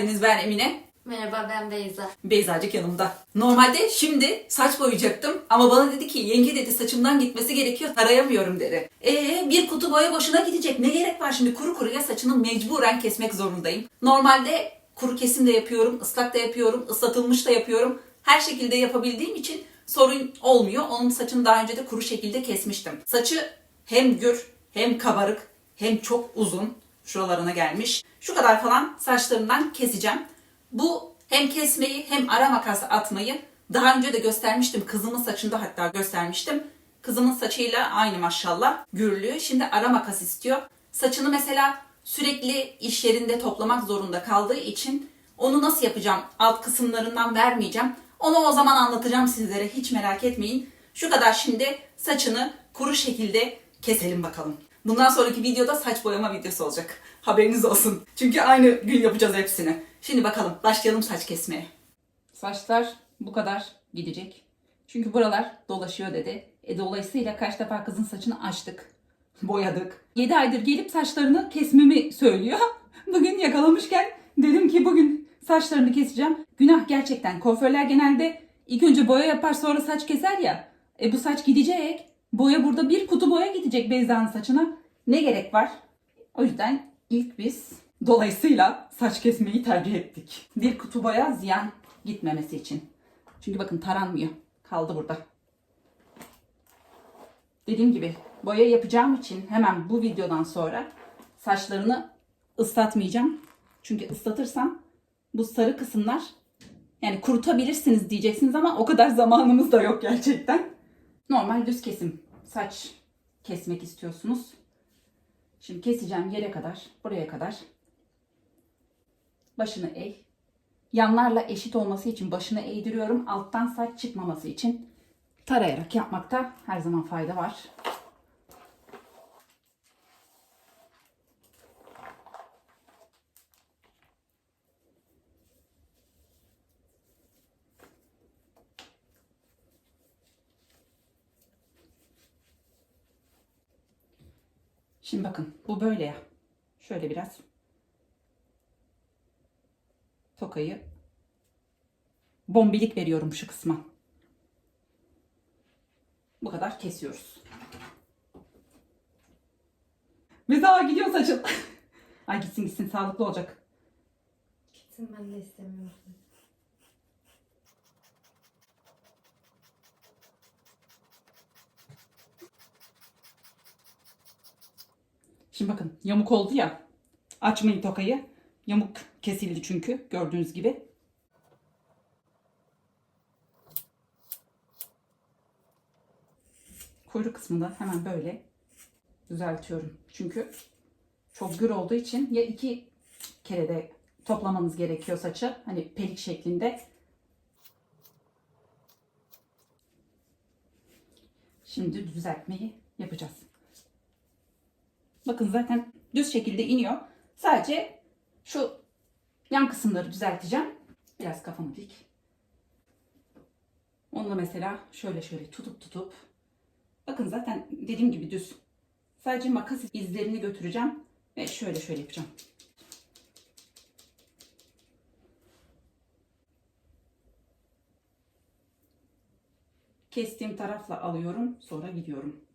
Geldiniz ben Emine. Merhaba ben Beyza. Beyzacık yanımda. Normalde şimdi saç boyayacaktım ama bana dedi ki yenge dedi saçımdan gitmesi gerekiyor tarayamıyorum dedi. Ee bir kutu boya boşuna gidecek ne gerek var şimdi kuru kuruya saçını mecburen kesmek zorundayım. Normalde kuru kesim de yapıyorum, ıslak da yapıyorum, ıslatılmış da yapıyorum. Her şekilde yapabildiğim için sorun olmuyor. Onun saçını daha önce de kuru şekilde kesmiştim. Saçı hem gür hem kabarık hem çok uzun şuralarına gelmiş. Şu kadar falan saçlarından keseceğim. Bu hem kesmeyi hem ara makas atmayı daha önce de göstermiştim. Kızımın saçında hatta göstermiştim. Kızımın saçıyla aynı maşallah gürlüğü. Şimdi ara makas istiyor. Saçını mesela sürekli iş yerinde toplamak zorunda kaldığı için onu nasıl yapacağım? Alt kısımlarından vermeyeceğim. Onu o zaman anlatacağım sizlere. Hiç merak etmeyin. Şu kadar şimdi saçını kuru şekilde keselim bakalım. Bundan sonraki videoda saç boyama videosu olacak. Haberiniz olsun. Çünkü aynı gün yapacağız hepsini. Şimdi bakalım başlayalım saç kesmeye. Saçlar bu kadar gidecek. Çünkü buralar dolaşıyor dedi. E dolayısıyla kaç defa kızın saçını açtık. Boyadık. 7 aydır gelip saçlarını kesmemi söylüyor. Bugün yakalamışken dedim ki bugün saçlarını keseceğim. Günah gerçekten. Kuaförler genelde ilk önce boya yapar sonra saç keser ya. E bu saç gidecek. Boya burada bir kutu boya gidecek Beyza'nın saçına. Ne gerek var? O yüzden ilk biz dolayısıyla saç kesmeyi tercih ettik. Bir kutu boya ziyan gitmemesi için. Çünkü bakın taranmıyor. Kaldı burada. Dediğim gibi boya yapacağım için hemen bu videodan sonra saçlarını ıslatmayacağım. Çünkü ıslatırsam bu sarı kısımlar yani kurutabilirsiniz diyeceksiniz ama o kadar zamanımız da yok gerçekten. Normal düz kesim saç kesmek istiyorsunuz. Şimdi keseceğim yere kadar, buraya kadar. Başını eğ. Yanlarla eşit olması için başını eğdiriyorum. Alttan saç çıkmaması için tarayarak yapmakta her zaman fayda var. Şimdi bakın bu böyle ya. Şöyle biraz tokayı bombilik veriyorum şu kısma. Bu kadar kesiyoruz. Daha gidiyor saçın. Ay gitsin gitsin sağlıklı olacak. Gitsin ben de istemiyorum. Şimdi bakın yamuk oldu ya. Açmayın tokayı. Yamuk kesildi çünkü gördüğünüz gibi. Kuyruk kısmında hemen böyle düzeltiyorum. Çünkü çok gür olduğu için ya iki kere de toplamanız gerekiyor saçı. Hani pelik şeklinde. Şimdi düzeltmeyi yapacağız. Bakın zaten düz şekilde iniyor. Sadece şu yan kısımları düzelteceğim. Biraz kafamı dik. Onu da mesela şöyle şöyle tutup tutup. Bakın zaten dediğim gibi düz. Sadece makas izlerini götüreceğim. Ve şöyle şöyle yapacağım. Kestiğim tarafla alıyorum. Sonra gidiyorum.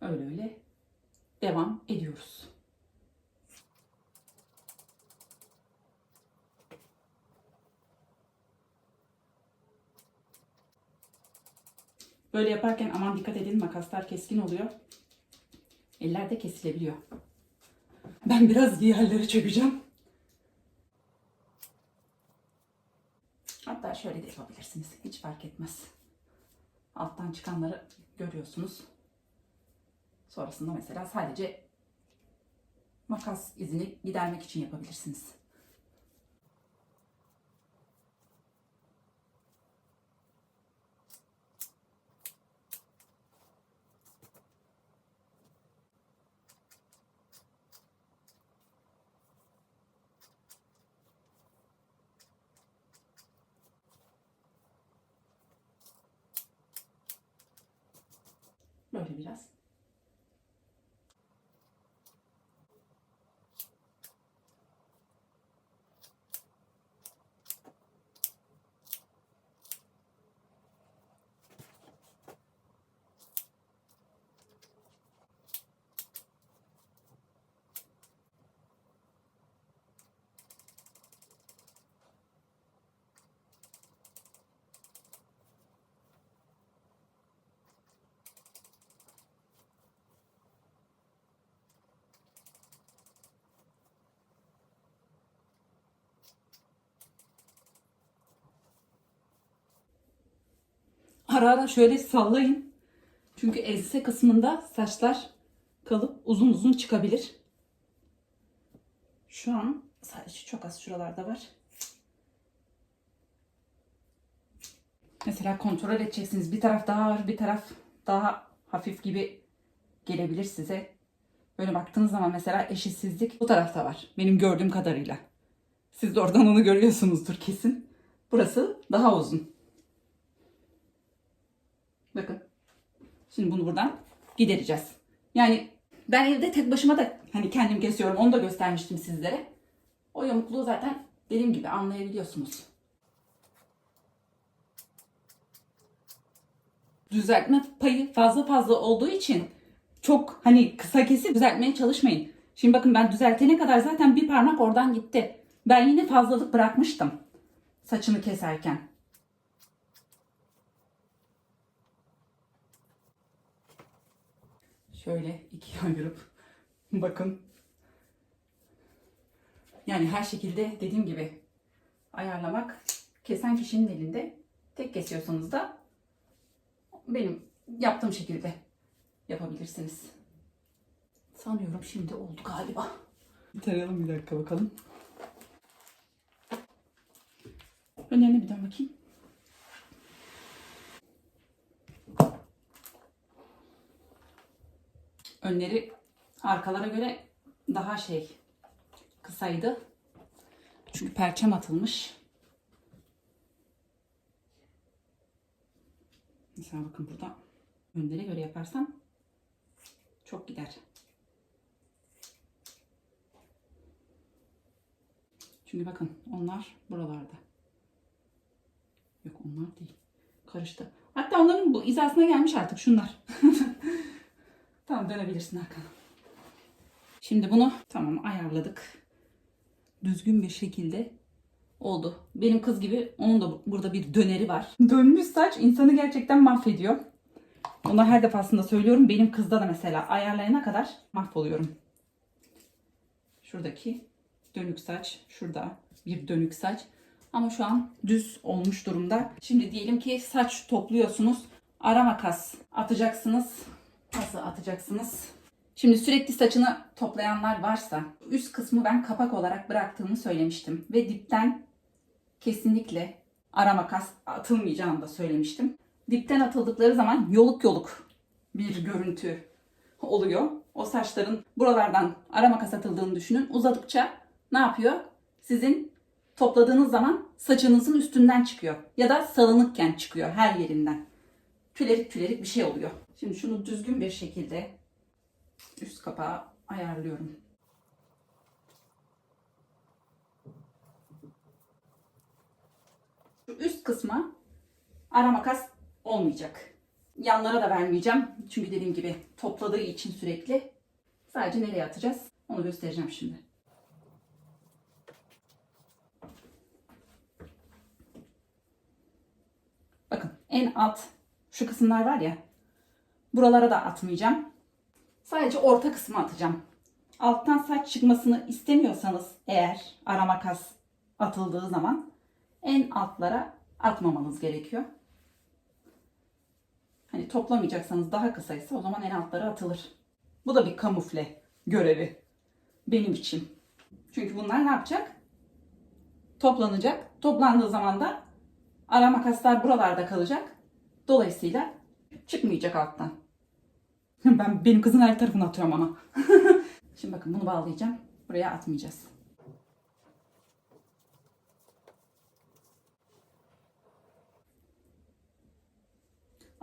Öyle öyle devam ediyoruz. Böyle yaparken aman dikkat edin makaslar keskin oluyor. Eller de kesilebiliyor. Ben biraz yerlere çökeceğim. Hatta şöyle de yapabilirsiniz. Hiç fark etmez. Alttan çıkanları görüyorsunuz. Sonrasında mesela sadece makas izini gidermek için yapabilirsiniz. Böyle biraz. Ara ara şöyle sallayın. Çünkü elbise kısmında saçlar kalıp uzun uzun çıkabilir. Şu an sadece çok az şuralarda var. Mesela kontrol edeceksiniz. Bir taraf daha ağır, bir taraf daha hafif gibi gelebilir size. Böyle baktığınız zaman mesela eşitsizlik bu tarafta var. Benim gördüğüm kadarıyla. Siz de oradan onu görüyorsunuzdur kesin. Burası daha uzun. Bakın. Şimdi bunu buradan gidereceğiz. Yani ben evde tek başıma da hani kendim kesiyorum. Onu da göstermiştim sizlere. O yamukluğu zaten dediğim gibi anlayabiliyorsunuz. Düzeltme payı fazla fazla olduğu için çok hani kısa kesip düzeltmeye çalışmayın. Şimdi bakın ben düzeltene kadar zaten bir parmak oradan gitti. Ben yine fazlalık bırakmıştım saçını keserken. Şöyle ikiye ayırıp bakın. Yani her şekilde dediğim gibi ayarlamak kesen kişinin elinde. Tek kesiyorsanız da benim yaptığım şekilde yapabilirsiniz. Sanıyorum şimdi oldu galiba. Tarayalım bir dakika bakalım. Önlerine bir dön bakayım. Önleri arkalara göre daha şey kısaydı. Çünkü perçem atılmış. Mesela bakın burada önlere göre yaparsam çok gider. Çünkü bakın onlar buralarda. Yok onlar değil. Karıştı. Hatta onların bu hizasına gelmiş artık şunlar. tamam dönebilirsin arkana. Şimdi bunu tamam ayarladık. Düzgün bir şekilde oldu. Benim kız gibi onun da bu- burada bir döneri var. Dönmüş saç insanı gerçekten mahvediyor. Onu her defasında söylüyorum. Benim kızda da mesela ayarlayana kadar mahvoluyorum. Şuradaki dönük saç, şurada bir dönük saç. Ama şu an düz olmuş durumda. Şimdi diyelim ki saç topluyorsunuz. Ara makas atacaksınız. Nasıl atacaksınız? Şimdi sürekli saçını toplayanlar varsa üst kısmı ben kapak olarak bıraktığımı söylemiştim. Ve dipten kesinlikle ara makas atılmayacağını da söylemiştim. Dipten atıldıkları zaman yoluk yoluk bir görüntü oluyor. O saçların buralardan ara makas atıldığını düşünün. Uzadıkça ne yapıyor? Sizin topladığınız zaman saçınızın üstünden çıkıyor. Ya da salınıkken çıkıyor her yerinden. Tülerik tülerik bir şey oluyor. Şimdi şunu düzgün bir şekilde üst kapağı ayarlıyorum. Şu üst kısma ara makas olmayacak. Yanlara da vermeyeceğim. Çünkü dediğim gibi topladığı için sürekli. Sadece nereye atacağız? Onu göstereceğim şimdi. Bakın en alt şu kısımlar var ya. Buralara da atmayacağım. Sadece orta kısmı atacağım. Alttan saç çıkmasını istemiyorsanız eğer ara makas atıldığı zaman en altlara atmamanız gerekiyor. Hani toplamayacaksanız daha kısaysa o zaman en altlara atılır. Bu da bir kamufle görevi benim için. Çünkü bunlar ne yapacak? Toplanacak. Toplandığı zaman da ara makaslar buralarda kalacak. Dolayısıyla çıkmayacak alttan. Ben benim kızın her tarafını atıyorum ama. Şimdi bakın bunu bağlayacağım. Buraya atmayacağız.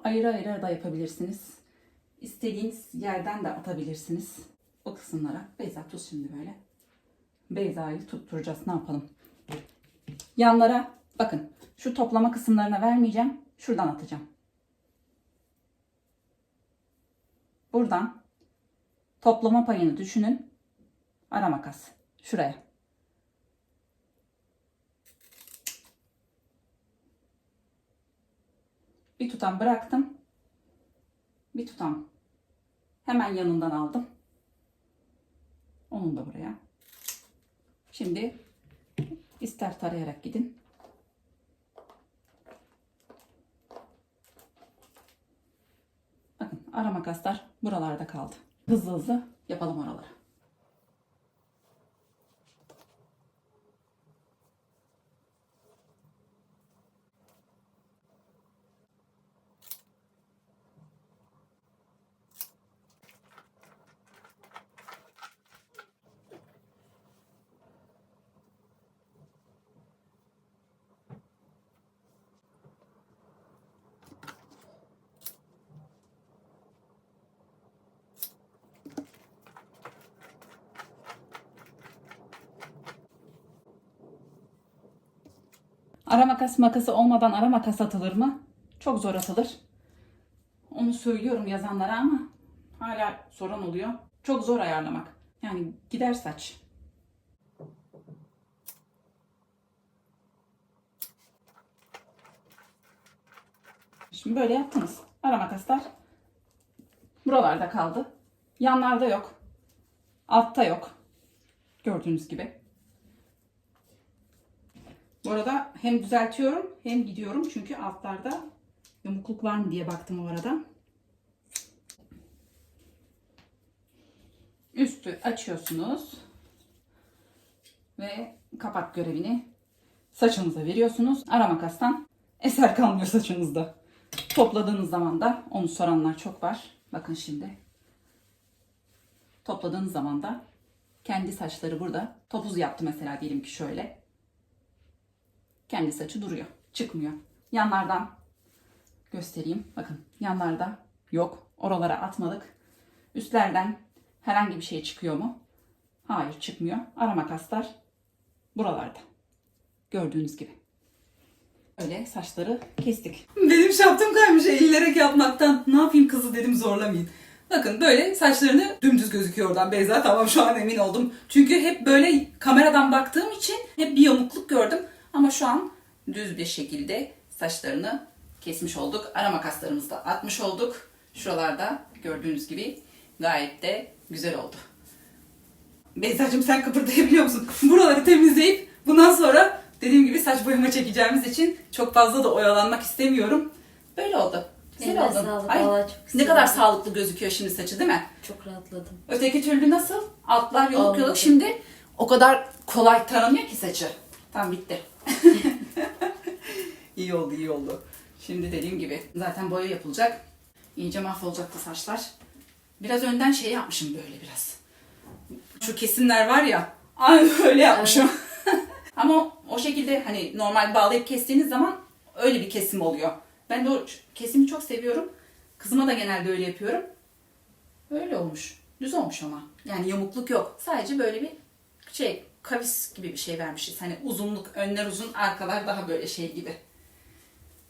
Ayrı ayrı da yapabilirsiniz. İstediğiniz yerden de atabilirsiniz. O kısımlara. Beyza tut şimdi böyle. Beyza'yı tutturacağız. Ne yapalım? Yanlara bakın şu toplama kısımlarına vermeyeceğim. Şuradan atacağım. Buradan toplama payını düşünün. Ara makas. Şuraya. Bir tutam bıraktım. Bir tutam hemen yanından aldım. Onun da buraya. Şimdi ister tarayarak gidin. Ara makaslar buralarda kaldı. Hızlı hızlı yapalım oraları. Ara makas makası olmadan ara makas atılır mı? Çok zor atılır. Onu söylüyorum yazanlara ama hala sorun oluyor. Çok zor ayarlamak. Yani gider saç. Şimdi böyle yaptınız. Ara makaslar buralarda kaldı. Yanlarda yok. Altta yok. Gördüğünüz gibi. Bu arada hem düzeltiyorum hem gidiyorum çünkü altlarda yamukluk var mı diye baktım o arada. Üstü açıyorsunuz ve kapak görevini saçınıza veriyorsunuz. Ara makastan eser kalmıyor saçınızda. Topladığınız zaman da onu soranlar çok var. Bakın şimdi. Topladığınız zaman da kendi saçları burada. Topuz yaptı mesela diyelim ki şöyle kendi saçı duruyor. Çıkmıyor. Yanlardan göstereyim. Bakın yanlarda yok. Oralara atmadık. Üstlerden herhangi bir şey çıkıyor mu? Hayır çıkmıyor. Ara makaslar buralarda. Gördüğünüz gibi. Öyle saçları kestik. Benim şaptım kaymış eğilerek yapmaktan. Ne yapayım kızı dedim zorlamayın. Bakın böyle saçlarını dümdüz gözüküyor oradan Beyza. Tamam şu an emin oldum. Çünkü hep böyle kameradan baktığım için hep bir yamukluk gördüm. Ama şu an düz bir şekilde saçlarını kesmiş olduk. Ara makaslarımızı da atmış olduk. Şuralarda gördüğünüz gibi gayet de güzel oldu. Beyza'cığım sen kıpırdayabiliyor musun? Buraları temizleyip bundan sonra dediğim gibi saç boyama çekeceğimiz için çok fazla da oyalanmak istemiyorum. Böyle oldu. Güzel oldu. sağlık, Ay, çok ne kadar oldu. sağlıklı gözüküyor şimdi saçı değil mi? Çok rahatladım. Öteki türlü nasıl? Altlar yoluk yoluk. Şimdi o kadar kolay taranıyor ki saçı. Tamam bitti. iyi oldu iyi oldu. Şimdi dediğim gibi zaten boya yapılacak. İyice mahvolacaktı saçlar. Biraz önden şey yapmışım böyle biraz. Şu kesimler var ya. Ay böyle yapmışım. Ama o şekilde hani normal bağlayıp kestiğiniz zaman öyle bir kesim oluyor. Ben de o kesimi çok seviyorum. Kızıma da genelde öyle yapıyorum. Öyle olmuş. Düz olmuş ama. Yani yamukluk yok. Sadece böyle bir şey kavis gibi bir şey vermişiz. Hani uzunluk, önler uzun, arkalar daha böyle şey gibi.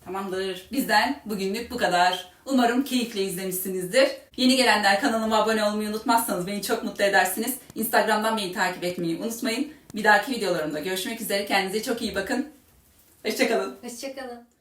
Tamamdır. Bizden bugünlük bu kadar. Umarım keyifle izlemişsinizdir. Yeni gelenler kanalıma abone olmayı unutmazsanız beni çok mutlu edersiniz. Instagram'dan beni takip etmeyi unutmayın. Bir dahaki videolarımda görüşmek üzere. Kendinize çok iyi bakın. Hoşçakalın. Hoşçakalın.